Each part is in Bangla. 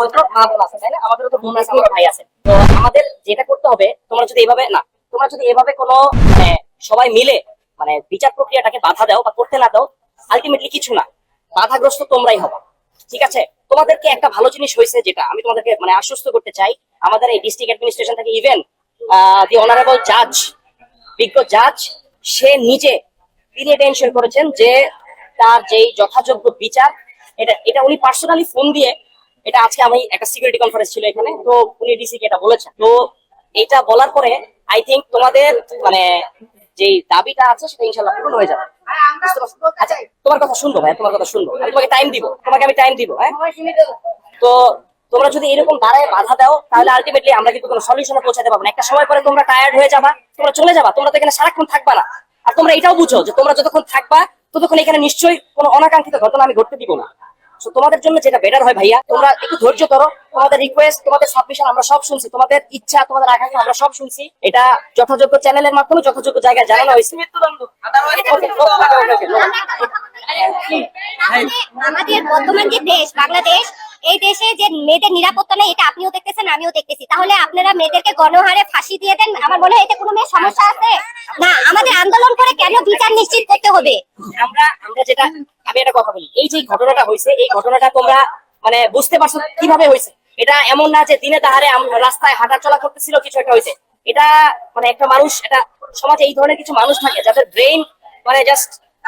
হয়তো তাই না? তো বোন আছে আমাদের ভাই আছে। তো আমাদের যেটা করতে হবে, তোমরা যদি এভাবে, না, তোমরা যদি এভাবে কোনো সবাই মিলে মানে বিচার প্রক্রিয়াটাকে বাধা দাও বা করতে না দাও আলটিমেটলি কিছু না। বাধাগ্রস্ত তোমরাই হবা। ঠিক আছে? তোমাদেরকে একটা ভালো জিনিস হয়েছে যেটা, আমি তোমাদেরকে মানে আশ্বস্ত করতে চাই। আমাদের এই ডিস্ট্রিক্ট অ্যাডমিনিস্ট্রেশন থেকে ইভেন দি অনারেবল জাজ বিজ্ঞ জাজ সে নিজে তিনি এটা এনশিওর করেছেন যে তার যেই যথাযোগ্য বিচার, এটা এটা উনি পার্সোনালি ফোন দিয়ে এটা আজকে আমি একটা সিকিউরিটি কনফারেন্স ছিল এখানে, তো উনি ডিসি কে এটা বলেছেন। তো এটা বলার পরে আই থিংক তোমাদের মানে যেই দাবিটা আছে, সেটা ইনশাল্লাহ পূরণ হয়ে যাবে। আচ্ছা তোমার কথা শুনব, ভাই, তোমার কথা শুনব। আমি তোমাকে টাইম দিব, তোমাকে আমি টাইম দিব হ্যাঁ? তো তোমরা যদি এরকম দাঁড়ায় বাধা দাও, তাহলে আলটিমেটলি আমরা কিন্তু কোনো সলিউশনে পৌঁছাতে পারব না। একটা সময় পরে তোমরা টায়ার্ড হয়ে যাবা, তোমরা চলে যাবা, তোমরা তো এখানে সারাক্ষণ থাকবা না। আর তোমরা এটাও বুঝো যে তোমরা যতক্ষণ থাকবা, ততক্ষণ এখানে নিশ্চয়ই কোনো অনাকাঙ্ক্ষিত ঘটনা আমি ঘটতে দিব না। তোমাদের জন্য যেটা বেটার হয় ভাইয়া, তোমরা একটু ধৈর্য ধরো। তোমাদের রিকোয়েস্ট তোমাদের সাবমিশন আমরা সব শুনছি। তোমাদের ইচ্ছা, তোমাদের আকাঙ্ক্ষা, আমরা সব শুনছি। এটা যথাযোগ্য চ্যানেলের মাধ্যমে, যথাযোগ্য জায়গায় জানানো হয়েছে আমাদের বর্তমান যে দেশ, বাংলাদেশ এই দেশে যে মেয়েদের নিরাপত্তা নেই, এটা আপনিও দেখতেছেন, আমিও দেখতেছি। তাহলে আপনারা মেয়েদেরকে গণহারে ফাঁসি দিয়ে দেন? আমার মনে হয় এতে কোনো মেয়ের সমস্যা আছে? না, আমাদের আন্দোলন করে কেন বিচার নিশ্চিত করতে হবে? আমরা আমরা যেটা, আমি একটা কথা বলি। এই যে ঘটনাটা হয়েছে, এই ঘটনাটা তোমরা মানে বুঝতে পারছ কীভাবে হয়েছে? এটা এমন না যে দিনে তাহারে রাস্তায় হাঁটা চলা করতেছিল, কিছু একটা হয়েছে। এটা মানে একটা মানুষ, এটা সমাজে এই ধরনের কিছু মানুষ থাকে, যাদের ব্রেইন মানে জাস্ট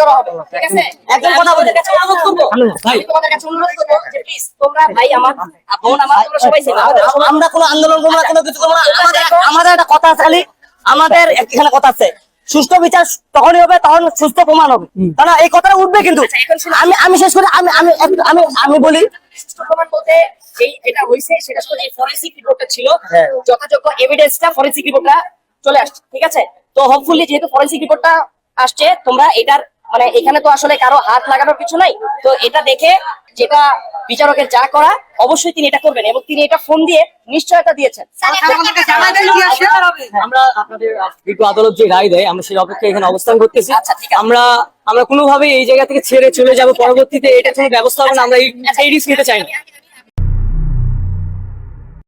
করা হবে। ঠিক আছে? একজন কথা বলতে কাছে অনুরোধ করব। আমি তোমাদের কাছে অনুরোধ করব যে প্লিজ তোমরা ভাই আমার বোন আমার তোমরা সবাই আমরা কোনো আন্দোলন করব না কোনো কিছু করব না। আমাদের আমাদের একটা কথা আছে খালি আমাদের এখানে কথা আছে। সুস্থ বিচার তখনই হবে তখন সুস্থ প্রমাণ হবে। কারণ এই কথাটা উঠবে কিন্তু। আচ্ছা। আমি আমি শেষ করে আমি আমি আমি আমি বলি। সুষ্ঠু প্রমাণ বলতে যেই যেটা হয়েছে সেটা শুধু যে ফরেন্সিক রিপোর্টটা ছিল। হ্যাঁ। যথাযোগ্য এভিডেন্সটা ফরেন্সিক রিপোর্টটা চলে আসছে ঠিক আছে? তো হোপফুলি যেহেতু ফরেন্সিক রিপোর্টটা আসছে তোমরা এটার মানে এখানে তো আসলে কারও হাত লাগানোর কিছু নাই। তো এটা দেখে যেটা বিচারকের যা করা অবশ্যই তিনি এটা করবেন এবং তিনি এটা ফোন দিয়ে নিশ্চয়তা দিয়েছেন। আমরা আপনাদের একটু আদালত যে রায় দেয় আমরা সেই অপেক্ষায় এখানে অবস্থান করতেছি। আচ্ছা, আমরা আমরা কোনোভাবে এই জায়গা থেকে ছেড়ে চলে যাব। পরবর্তীতে এটা কোনো ব্যবস্থা হবে না আমরা এই- এই রিস্ক নিতে চাই না।